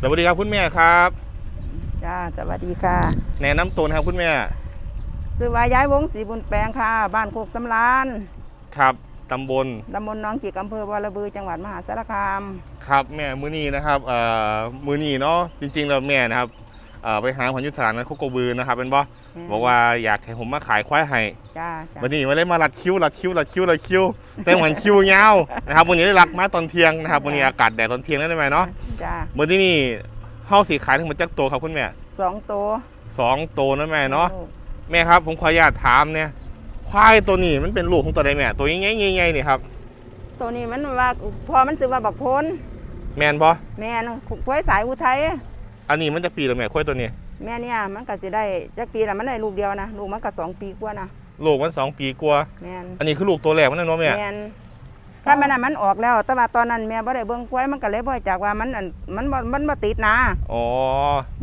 สวัสดีครับคุณแม่ครับ จ้าสวัสดีค่ะ แนะนำตัวนะครับคุณแม่ซื้อวาย้ายวงศรีบุญแปลงค่ะ บ้านโคกสำรานครับตำบลตำบลหน้องจิกอำเภอวรบือจังหวัดมหาสารคาม ครับแม่มือนีนะครับเอ่อมือนีเนาะจริงๆแล้วแม่นะครับเอ่อไปหาขวัญยุทธานโคกบือนะครับเป็นบ่บอกว่าอยากให้ผมมาขายควายให้จ้าจ้าวันนี้มาเลยมารัดคิ้วรัดคิ้วรัดคิ้วรัดคิ้วแต่เหมือนคิ้วยาวนะครับวันนี้ได้รักมาตอนเที่ยงนะครับวันนี้อากาศแดดตอนเที่ยงนั่นได้ไหมเนาะ จ้าเมื่อที่นี่เฮาสีขายทั้งหมดจักตัวครับคุณแม่สองตัวสองตัวนะแม่เนาะแม่ครับผมขออนุญาตถามเนี่ยควายตัวนี้มันเป็นลูกของตัวใดแม่ ตัวใหญ่ๆใหญ่ๆนี่ครับ ตัวนี้มันว่าพอมันซื้อว่าบักโพนแม่นบ่แม่นควายสายอุทัยอันนี้มันจะปีแล้วแม่ควายตัวนี้ แม่เนี่ยมันก็จะได้จักปีละมันได้ลูกเดียวนะลูกมันก็สองปีกว่านะลูกมันสองปีกว่าแม่นอันนี้คือลูกตัวแรกมันนะเนาะแม่แม่น ถ้ามันน่ะมันออกแล้ว แต่ว่าตอนนั้นแม่บ่ได้เบิ่งควายมันก็เลยบ่รู้จากว่ามันอันมันบ่มันบ่ติดนะอ๋อ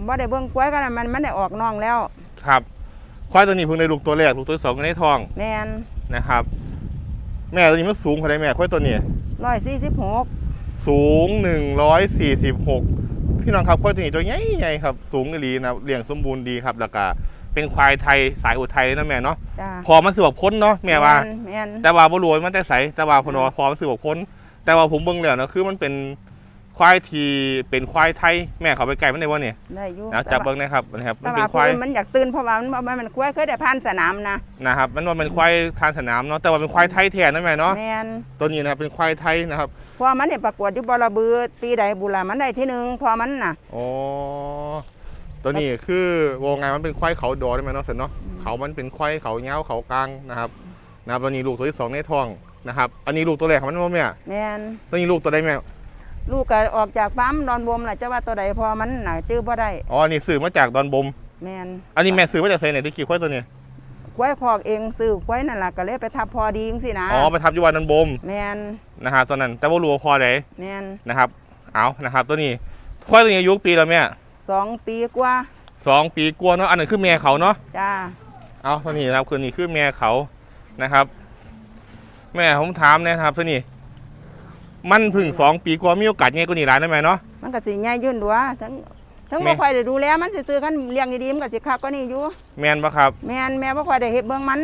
บ่ได้เบิ่งควายก็มันมันได้ออกน้องแล้ว ครับ ควายตัวนี้เพิ่งได้ลูกตัวแรกลูกตัวที่สองก็ในท้องแม่นนะครับ แม่ตัวนี้มันสูงเท่าไหรแม่ควายตัวนี้ร้อยสี่สิบหกสูง146พี่น้องครับควายตัวนี้ตัวใหญ่ๆครับ สูงดีนะครับเลี้ยงสมบูรณ์ดีครับแล้วก็ เป็นควายไทยสายอุทัยนะแม่เนาะจ้าพอมันสืบพ้นเนาะแม่ว่า แม่นแต่ว่าบ่รู้ว่ามันแต่ใสแต่ว่าเพนว่าพอมันสืบพ้น แต่ว่าผมเบิ่งแล้วนะคือมันเป็นควายที่เป็นควายไทยแม่เขาไปไกลมันได้บ่เนี่ยได้อยู่นะจับเบิ่งนะครับนะครับแต่มันเป็ว่านควายผู้อื่นมันอยากตื่นเพราะว่ามันมันมันควายเคยได้ผ่านสนามนะนะครับ มันว่าเป็นควายทางสนามเนาะแต่ว่าเป็นควายไทยแท้นะแม่เนาะแม่นตัวนี้นะครับเป็นควายไทยนะครับเพราะมันเนี่ยประกวดอยู่บรบือปีใดบุรีมันได้ที่หนึ่งเพอมันน่ะ อ๋อ ตัวนี้คือวงไงมันเป็นควายเขาดอได้ไหมเนาะเสร็จเนาะเขามันเป็นควายเขาเงาวเขากลางนะครับนะครับตัวนี้ลูกตัวที่สองในท้องนะครับ อันนี้ลูกตัวแรกของมันบ่แม่แม่นตัวนี้ลูกตัวใดแม่ลูกก็ออกจากปั๊มดอนบวมน่ะจะว่าตัวใดพอมันน่ะจื้อบ่ได้อ๋ออันนี้สื่อมาจากดอนบมแม่นอันนี้แม่สื่อมาจากไซไหนที่ขี่ควายตัวนี้ควายคอกเองซื้อควายนั่นล่ะก็เลยไปทับพอดีจังซี่นะอ๋อไปทับอยูวานดอนบมแม่นนะครับตอนนั้นแต่ว่ารู้ว่าพอไหนแม่นนะครับ เอานะครับ ตัวนี้ควายตัวนี้อายุปีแล้วแม่ สองปีกว่าสองปีกว่าเนาะอันนั้นคือแม่เขาเนาะจ้าเอาตัวนี้นะครับคือนี่คือแม่เขานะครับ แม่ผมถามนะครับตัวนี้มันเพึ่งสองปีกว่ามีโอกาสไงกว่านี้หลายได้ไหมเนาะ มันก็สิใหญ่ยื่นดัวทั้งทั้งแม่ บ่ค่อยได้ดูแลมันซื่อๆคันเลี้ยงดีๆมันก็สิคักกว่านี้อยู่แม่นปะครับแม่นแม่บ่ค่อยได้เฮ็ดเบิ่งมัน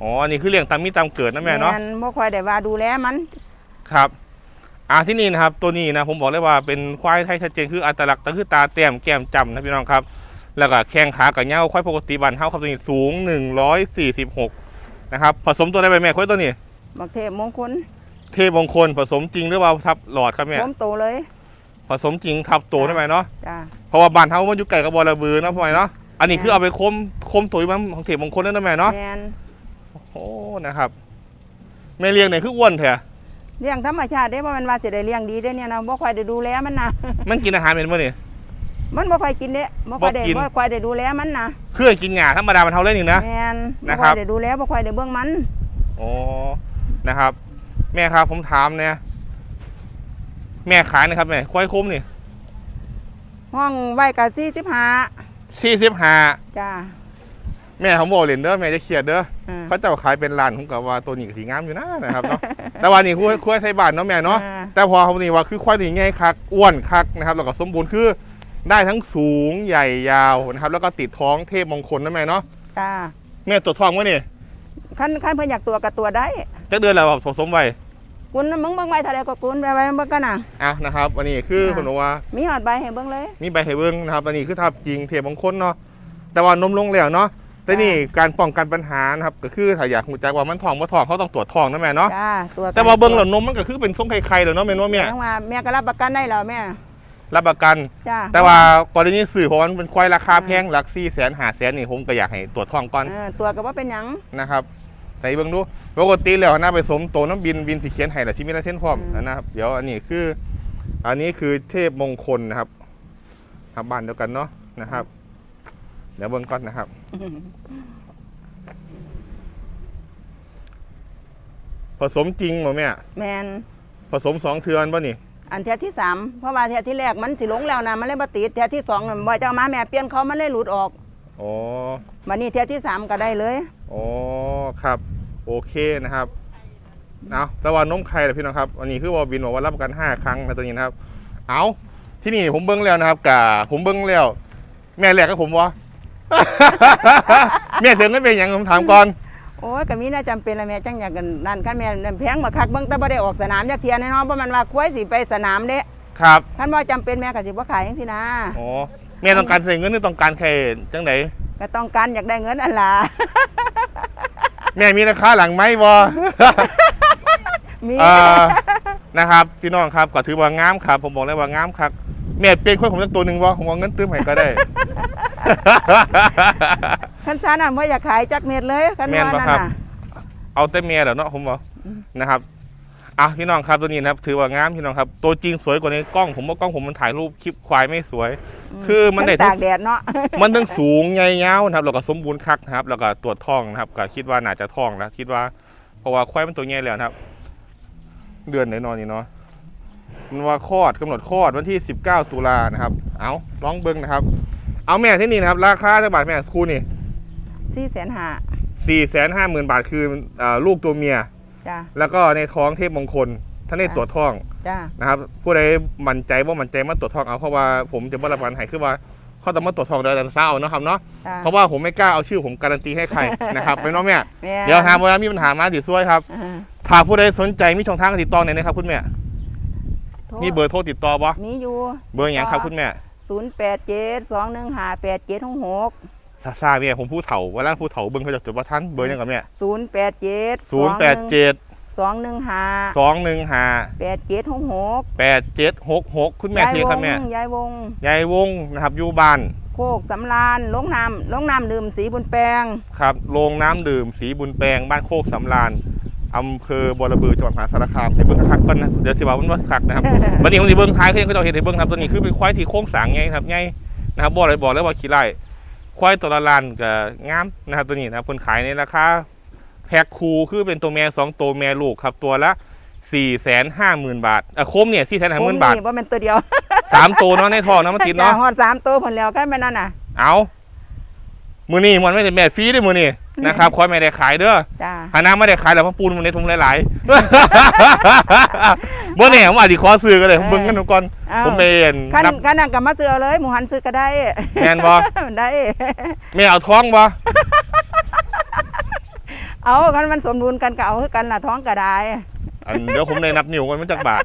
อ๋ออันนี้คือเลี้ยงตามมีตามเกิดนะแม่เนาะนบ่ค่อยได้ว่าดูแลมันครับ อ่าที่นี่นะครับตัวนี้นะผมบอกเลยว่าเป็นควายไทยชัดเจนคืออัตลักษณ์ก็คือตาแต้มแก้มจำนะพี่น้องครับ แล้วก็แข้งขากับเหย้าควายปกติบันเท่าครับตัวนี้สูง 146นะครับผสมตัวได้ไหมแม่ควายตัวนี้บักเทพมงคลเทพมงคลผสมจริงหรือว่าทับหลอดครับแม่ผมโตเลย ผสมจริงทับตัวได้ไหมเนาะจ้าเพราะว่าบ้านเฮามันอยู่ไกลกับบอระบือเนาะพ่อแม่เนาะอันนี้คือเอาไปคมคมตุ๋ยมันของเทพมงคลนั่นนะแม่เนาะแม่นโอ้นะครับแม่เลี้ยงไหนคืออ้วนแท้ เลี้ยงธรรมชาติได้บ่แม่นว่าสิได้เลี้ยงดีเด้เนี่ยนะบ่ค่อยได้ดูแลมันนะ มันกินอาหารเป็นบ่นี่ มันบ่ค่อยกินเด้บ่ค่อยได้บ่กิน บ่ค่อยได้ดูแลมันนะคือกินหญ้าธรรมดามันเท่าเล่นนี่นะ แม่นบ่นะครัค่อบ ยได้ดูแลบ่ค่อยได้เบิ่งมัน อ๋อนะครับ แม่ครับผมถามเนี่ยแม่ขายนะครับแม่ควายคุ้มนี่ห้องไว้ก็45 สี่สิบห้าจ้า แม่ผมบอกเลยเด้อแม่จะเครียดเด้ออ่าเขาเจ้าขายเป็นล้านผมกับว่าตัวนี้ก็สีงามอยู่นะนะครับเนาะ แต่ว่านี่ควายควายไทยบ้านเนาะแม่เนาะ อ่าแต่พอเขานี่ว่าคือควายที่ง่ายคักอ้วนคักนะครับแล้วก็สมบูรณ์คือได้ทั้งสูงใหญ่ยาวนะครับ แล้วก็ติดท้องเทพมงคลนะแม่เนาะจ้าแม่ตัวจท้องวะนี่คันคันเพิ่นอยากตัวก็ตัวได้จักเดือนแล้วผสมไว้กุนมึงเบิ่งไว้เท่าใดก็กุนไปไว้เบิ่งกันน่ะ อะนะครับวันนี้คืออ่าผมบอกว่ามีฮอดใบให้เบิ่งเลย มีใบให้เบิ้งนะครับอันนี้คือทับจริงเทพมงคลเนาะแต่ว่านมลงแล้วเนาะ แต่นี่การป้องกันปัญหานะครับก็คือถ้าอยากรู้จักว่ามันท้องบ่ท้องเขาต้องตรวจท้องนะแม่เนาะจ้าตัวแต่ว่าเบิ้งแล้วนมมันก็คือเป็นทรงไข่ๆแล้วเนาะแม่นว่าแม่ยังว่าแม่ก็รับประกันได้แล้วแม่รับประกัน จ้าแต่ว่ากรณีสื่อเพราะว่ามันเป็นควายราคาแพงหลัก4 0 0 0 0 5แสนนี่ผมก็อยากให้ตรวจท้องก่อนเออตัวก็ว่าเป็นหยังนะครับแต่เบิ่งดูปกติแล้วน่าไปสมโตน้ำบินบินสีเขียนไห้ละที่มีลายเส้นพร้อมนะครับเดี๋ยวอันนี้คือ อันนี้คือเทพมงคลนะครับครับบ้านเดียวกันเนาะนะครับ เดี๋ยวเบิ่งก่อนนะครับ ผสมจริงบ่แม่แมนผสมสองเทือนป่ะนี่ อันเทียที่สามเพราะว่าเทียที่แรกมันสิลงแล้วนะมันเลยบ่ติดเทียที่สองน่ะบ่เจ้ามาแม่เปลี่ยนเขามันเลยหลุดออกอ๋อ วันนี้เทียที่สามก็ได้เลย อ๋อ ครับ โอเคนะครับเอาแต่ว่านมไข่แหละพี่น้องครับ อันนี้คือวอลบินบอกว่ารับประกัน5ครั้งนะตัวนี้นะครับ เอาที่นี่ผมเบิ้งแล้วนะครับกะผมเบิ้งแล้ว แม่แรกกับผมวะ แม่เสร็จแล้วเป็นหยังผมถามก่อน โอ้ยก็มีน่าจำเป็นละแม่จังอยากกันนั่นคันแม่นั่นแพงมาคักเบิ่งแต่บ่ได้ออกสนามจักเทียแน่นอนเพราะมันว่าควายสิไปสนามเด้ครับคันบ่จำเป็นแม่ก็สิบ่ขายจังซี่นะอ๋อแม่ต้องการใส่เงินหรือต้องการแค่จังไหนก็ต้องการอยากได้เงินอันล่ะแม่มีราคาหลังไหมบอมีเอ่อนะครับพี่น้องครับก็ถือว่างามครับ ผมบอกเลยว่างามครับแม่เป็นคนผมสักตัวหนึ่งวะผมเอาเงินตื้มให้ก็ได้ คันซานั่นบ่อยากขายจักเม็ดเลยคันแม่นว่าบ่นั่นครับ น่ะ เอาแต่เมียเดี๋ยวเนาะผมบอกนะครับอะพี่น้องครับตัวนี้นะครับ ถือว่างามพี่น้องครับ ตัวจริงสวยกว่าในกล้องผมว่ากล้องผมมันถ่ายรูปคลิปควายไม่สวย คือมันได้ทั้ตางกแดดเนาะ มันต้องสูงใหญ่ยาวนะครับแล้วก็สมบูรณ์คักนะครับ แล้วก็ตรวจท้องนะครับก็คิดว่าน่าจะท้องนะคิดว่า เพราะว่าควายมันตัวใหญ่แล้วนะครับ เดือนไหนนอนนี่เนาะมันว่าคลอดกำหนดคลอดวันที่ 19 ตุลานะครับ เอาลองเบิ้งนะครับ เอาแม่ที่นี่นะครับ ราคาจะบาทแม่ครูนี่4,500สี่แสนห้าหมื่นบาทคือเอ่อลูกตัวเมีย จ้า แล้วก็ในท้องเทพมงคลท่านได้ตรวจท้องจ้า นะครับ ผู้ใดมั่นใจว่ามั่นใจมาตรวจท้องเอาเพราะว่าผมจะบรับประกันให้คือว่าเขาต้องมาตรวจท้องโดยอาจารย์เศร้าเนาะครับเนาะจ้าเพราะว่าผมไม่กล้าเอาชื่อผมการันตีให้ใครนะครับเป็นน้องแม่แม่เดี๋ยวหาว่ามีปัญหามาติดซ้วยครับอ่าถ้าผู้ใดสนใจมีช่องทางการติดต่อไหนนะครับคุณแม่โทรมีเบอร์โทรติดต่อปะมีอยู่เบอร์อย่างครับคุณแม่ 0872158766ซาซาเนี่ยผมผู้เฒ่าเวลาผู้เฒ่าเบิ้งเขาจะจดว่าท่านเบอร์หยังกับแม่087ศูนย์แปดเจ็ด215สองหนึ่งห้า8766แปดเจ็ดหกหกคุณแม่เทียครับแม่ยายวงยายวงนะครับอยู่บ้านโคกสำรานลงน้ำลงน้ำดื่มสีบุญแปลงครับโรงน้ำดื่มสีบุญแปลงบ้านโคกสำราญ อำเภอบอระบือจังหวัดมหาสารคามให้เบิ้งคักๆก่อนนะเดี๋ยวสิว่ามันว่าคักนะครับวันนี้ผมจะเบิ้งท้ายเขาเขาจะเห็นให้เบิ้งครับตัวนี้คือเป็นควายที่โค้งสร้างไงครับไงนะครับบอกเลยบอกเลยว่าขี้ไร่ควายตัวละลานกับงามนะครับตัวนี้นะครับคนขายในราคาแพ็คคูคือเป็นตัวแม่สองตัวแม่ลูกครับตัวละสี่แสนห้าหมื่นบาทอะโคมเนี่ยสี่แสนห้าหมื่นบาทผมว่าเป็นตัวเดียวสามตัวเนาะในทองเนาะมันติดจ้าเนาะหอดสามตัวผลแล้วกันไปนั่นน่ะ เอามือนี่มันไม่ได้แม่ฟรีเด้วยมือนี่ นะครับควายไม่ได้ขายเด้อจ้า หาน้ำไม่ได้ขายแล้วเพราะปูนมันเน็ตผมหลายๆ บ่แน่ผมอาจจะขอซื้อก็เลยผมเบิ่งกันดูก่อนอ้าวผมไปเห็นขั้นนับขั้นนั่นกับมาซื้อเอาเลย หมูหันซื้อก็ได้ แม่นบ่ ได้ แม่เอาท้องบ่เอากันมันสมดุลกันก็เอาคือกันล่ะท้องก็ได้ อันเดี๋ยวผมเลยนับนิ้วกันมันจักบาท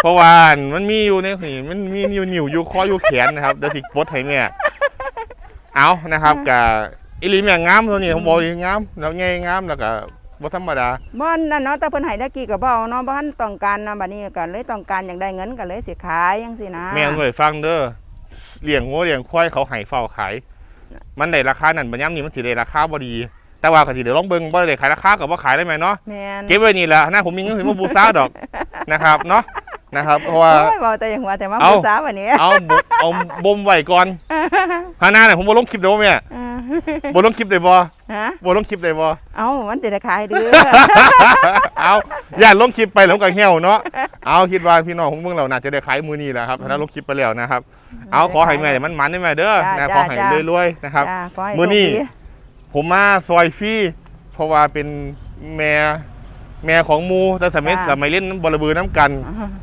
เพราะว่ามันมีอยู่ในนี่มันมีนิ้วนิ้วอยู่คออยู่แขนนะครับเดี๋ยวสิปลดให้แม่เอานะครับกับ อีหลีแม่งามตัวนี้ผมบอกอีงามแล้วใหญ่งามแล้วก็บ่ธรรมดาบ่นั่นเนาะแต่เพิ่นให้ตะกี้ก็บ่เอาเนาะบ่ทันต้องการนะบัดนี้ก็เลยต้องการอยากได้เงินก็เลยสิขายจังซี่นะแม่นเลยฟังเด้อเลี้ยงงัวเลี้ยงควายเขาให้เฝ้าขาย มันได้ราคานั่นบัดยามนี้มันสิได้ราคาบ่ดี แต่ว่าก็สิเดี๋ยวลองเบิ่งบ่ได้ขายราคาก็บ่ขายได้ไหมเนาะแม่นเก็บไว้นี่แหละนะผมมีเงินถึงมาบูชาดอกนะครับเนาะนะครับเพราะว่าโอ้ยเว้าแต่อย่างว่าแต่ว่าเอาผู้สาววันนี้เอาบเอาบ่มไว้ก่อนฮานาเนี่ยผมบ่ลงคลิปเด้อแม่เออ บ่ลงคลิปได้บ่ฮะบ่ลงคลิปได้บ่เอามันจะได้ขายเด้อ เอาอย่าลงคลิปไปแล้วก็เหี่ยวเนาะเอาคิดว่าพี่น้องของเมืองเราน่าจะได้ขายมื้อนี้แหละครับถ้าลงคลิปไปแล้วนะครับ เอาขอให้แม่มันมันได้แม่เด้อจ้านะจ้าขอให้จ้า รวยๆนะครับ จ้าขอให้มื้อนี้ โชคดีผมมาซอยฟรีเพราะว่าเป็นแม่แม่ของหมูแต่สมัยสมัยเล่นบอลบือน้ำกัน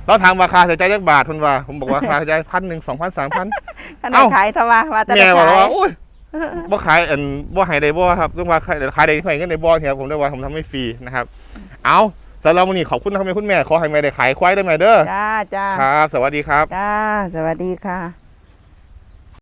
เราถามราคาเสียใจจักบาทเพิ่นว่า ผมบอกว่า ราคาเสียใจพันหนึ่งสองพันสามพัน ขนาเอ้าดขายเท่าว่าว่าแต่แม่ได้บอกขายว่าโอ้ย บ่ขายอันบ่ให้ได้บ่ครับเรื่องว่าขายขายได้ขายเงินได้บ่ครับผมได้ว่าผมทำให้ฟรีนะครับ เอาสำหรับวันนี้ขอบคุณนะครับคุณแม่ขอให้แม่ได้ขายควายได้ไหมเด้อจ้าจ้าครับ สวัสดีครับ จ้า สวัสดีค่ะ